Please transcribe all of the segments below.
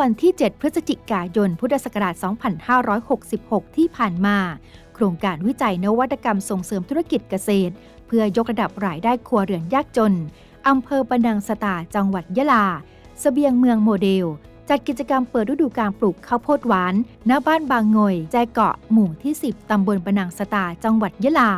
วันที่ 7 พฤศจิกายน พุทธศักราช 2566 ที่ผ่านมา โครงการวิจัยนวัตกรรมส่งเสริมธุรกิจเกษตร เพื่อยกระดับรายได้ครัวเรือนยากจน อำเภอปนังสตาจังหวัดยะลาเสบียงเมืองโมเดล จัดกิจกรรมเปิดฤดูการปลูกข้าวโพดหวานณบ้านบางงอยใจเกาะหมู่ที่ 10 ตำบลปนังสตาจังหวัดยะลา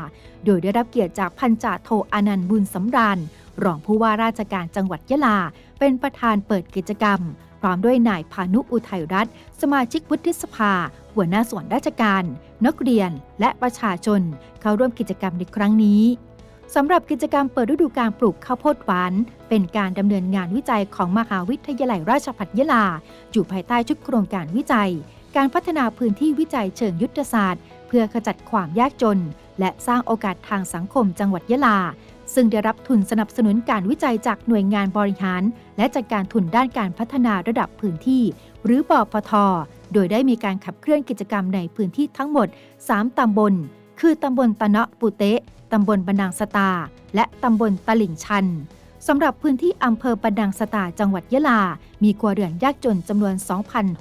โดยได้รับเกียรติจากพันจ่าโทอนันต์บุญสำราญรองผู้ว่าราชการจังหวัดยะลา เป็นประธานเปิดกิจกรรม พร้อมด้วยนายพานุอุทัยรัตน์สมาชิกวุฒิสภา หัวหน้าส่วนราชการ นักเรียน และประชาชน เข้าร่วมกิจกรรมในครั้งนี้สำหรับกิจกรรมเปิดฤดูการปลูกข้าวโพดหวาน เป็นการดำเนินงานวิจัยของมหาวิทยาลัยราชภัฏยะลา อยู่ภายใต้ชุดโครงการวิจัย การพัฒนาพื้นที่วิจัยเชิงยุทธศาสตร์ เพื่อขจัดความยากจน และสร้างโอกาสทางสังคมจังหวัดยะลา ซึ่งได้รับทุนสนับสนุนการวิจัยจากหน่วยงานบริหาร และจัดการทุนด้านการพัฒนาระดับพื้นที่ หรือปอพท โดยได้มีการขับเคลื่อนกิจกรรมในพื้นที่ทั้งหมด 3 ตำบล คือตำบลตะเนาะปุเตะตำบลบะนางสตา และตำบลตลิ่งชันสำหรับพื้นที่อำเภอปะดังสตาจังหวัดยะลา มีครัวเรือนยากจนจำนวน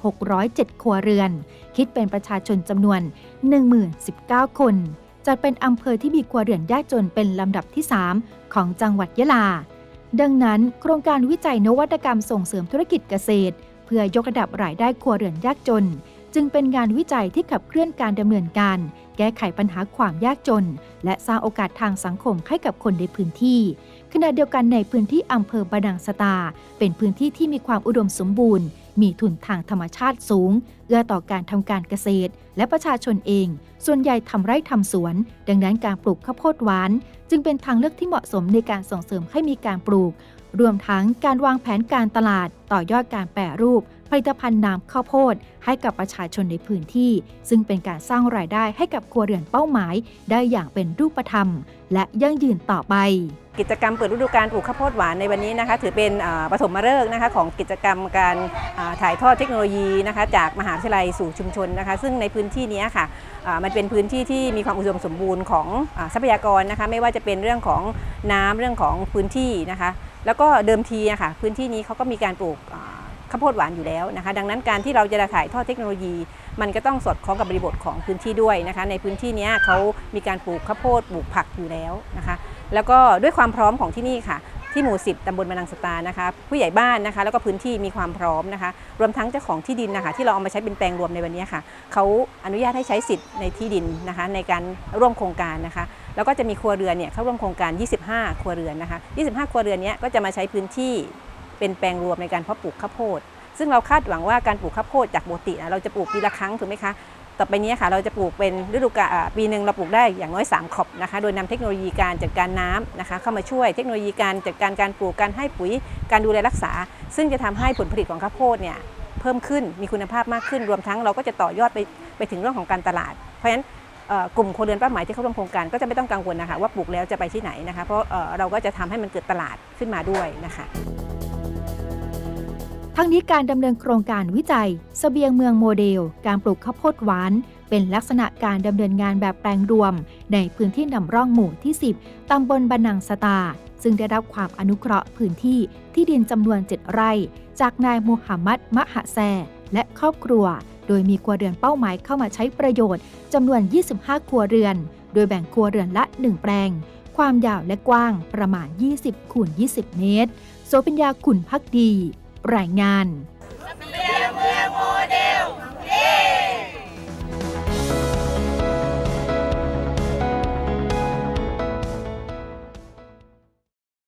2,607 ครัวเรือน คิดเป็นประชาชนจำนวน 1019 คน จัดเป็นอำเภอที่มีครัวเรือนยากจนเป็นลำดับที่ 3 ของจังหวัดยะลา ดังนั้น โครงการวิจัยนวัตกรรมส่งเสริมธุรกิจเกษตร เพื่อยกระดับรายได้ครัวเรือนยากจน จึงเป็นงานวิจัยที่ขับเคลื่อนการดำเนินการ แก้ไขปัญหาความยากจน และสร้างโอกาสทางสังคมให้กับคนในพื้นที่ ขณะเดียวกันในพื้นที่อำเภอบดังสตา เป็นพื้นที่ที่มีความอุดมสมบูรณ์ มีทุนทางธรรมชาติสูง เอื้อต่อการทำการเกษตร และประชาชนเอง ส่วนใหญ่ทำไร่ทำสวน ดังนั้นการปลูกข้าวโพดหวาน จึงเป็นทางเลือกที่เหมาะสมในการส่งเสริมให้มีการปลูก รวมทั้งการวางแผนการตลาด ต่อยอดการแปรรูป ผลิตภัณฑ์น้ำข้าวโพดให้กับประชาชนในพื้นที่ ซึ่งเป็นการสร้างรายได้ให้กับครัวเรือนเป้าหมาย ได้อย่างเป็นรูปธรรม และยั่งยืนต่อไป กิจกรรมเปิดฤดูการปลูกข้าวโพดหวานในวันนี้นะคะ ถือเป็นอ่าปฐมฤกษ์นะคะของกิจกรรมการถ่ายทอดเทคโนโลยีนะคะจากมหาวิทยาลัยสู่ชุมชนนะคะ ซึ่งในพื้นที่นี้ค่ะมันเป็นพื้นที่ที่มีความอุดมสมบูรณ์ของทรัพยากรนะคะ ไม่ว่าจะเป็นเรื่องของน้ำเรื่องของพื้นที่นะคะแล้วก็เดิมทีอะค่ะพื้นที่นี้เขาก็มีการปลูก ข้าวโพดหวานอยู่แล้วนะคะ ดังนั้นการที่เราจะถ่ายทอดเทคโนโลยี มันก็ต้องสอดคล้องกับบริบทของพื้นที่ด้วยนะคะ ในพื้นที่นี้เขามีการปลูกข้าวโพดปลูกผักอยู่แล้วนะคะ แล้วก็ด้วยความพร้อมของที่นี่ค่ะที่หมู่ 10 ตำบลมะนังสตานะคะ ผู้ใหญ่บ้านนะคะ แล้วก็พื้นที่มีความพร้อมนะคะ รวมทั้งเจ้าของที่ดินนะคะ ที่เราเอามาใช้เป็นแปลงรวมในวันนี้ค่ะ เขาอนุญาตให้ใช้สิทธิ์ในที่ดินนะคะ ในการร่วมโครงการนะคะ แล้วก็จะมีครัวเรือนเนี่ยเข้าร่วมโครงการ 25 ครัวเรือนนะคะ 25 ครัวเรือนเนี้ยก็จะมาใช้พื้นที่ เป็นแปลงรวมในการเพาะปลูกข้าวโพด ซึ่งเราคาดหวังว่าการปลูกข้าวโพดจากปกตินะเราจะปลูกปีละครั้งถูกไหมคะต่อไปนี้ค่ะเราจะปลูกเป็นฤดูกาลปีหนึ่งเราปลูกได้อย่างน้อย 3 ขอบนะคะ โดยนำเทคโนโลยีการจัดการน้ำนะคะ เข้ามาช่วยเทคโนโลยีการจัดการการปลูกการให้ปุ๋ยการดูแลรักษา ซึ่งจะทำให้ผลผลิตของข้าวโพดเนี่ยเพิ่มขึ้นมีคุณภาพมากขึ้น รวมทั้งเราก็จะต่อยอดไปไปถึงเรื่องของการตลาด เพราะฉะนั้นกลุ่มคนเรือนเป้าหมายที่เข้าร่วมโครงการก็จะไม่ต้องกังวลนะคะว่าปลูกแล้วจะไปที่ไหนนะคะ เพราะเเราก็จะทำให้มันเกิดตลาดขึ้นมาด้วยนะคะ ทั้งนี้การดำเนินโครงการวิจัยเสบียงเมืองโมเดล การปลูกข้าวโพดหวาน เป็นลักษณะการดำเนินงานแบบแปลงรวม ในพื้นที่นำร่องหมู่ที่ 10 ตำบลบานังสตา ซึ่งได้รับความอนุเคราะห์พื้นที่ที่ดินจำนวน 7 ไร่ จากนายมูฮัมหมัดมะหะแซ และครอบครัว โดยมีครัวเรือนเป้าหมายเข้ามาใช้ประโยชน์จำนวน 25 ครัวเรือน โดยแบ่งครัวเรือนละ 1 แปลง ความยาวและกว้างประมาณ 20คูณ20 เมตร โสปิญญาขุนพักดี รายงาน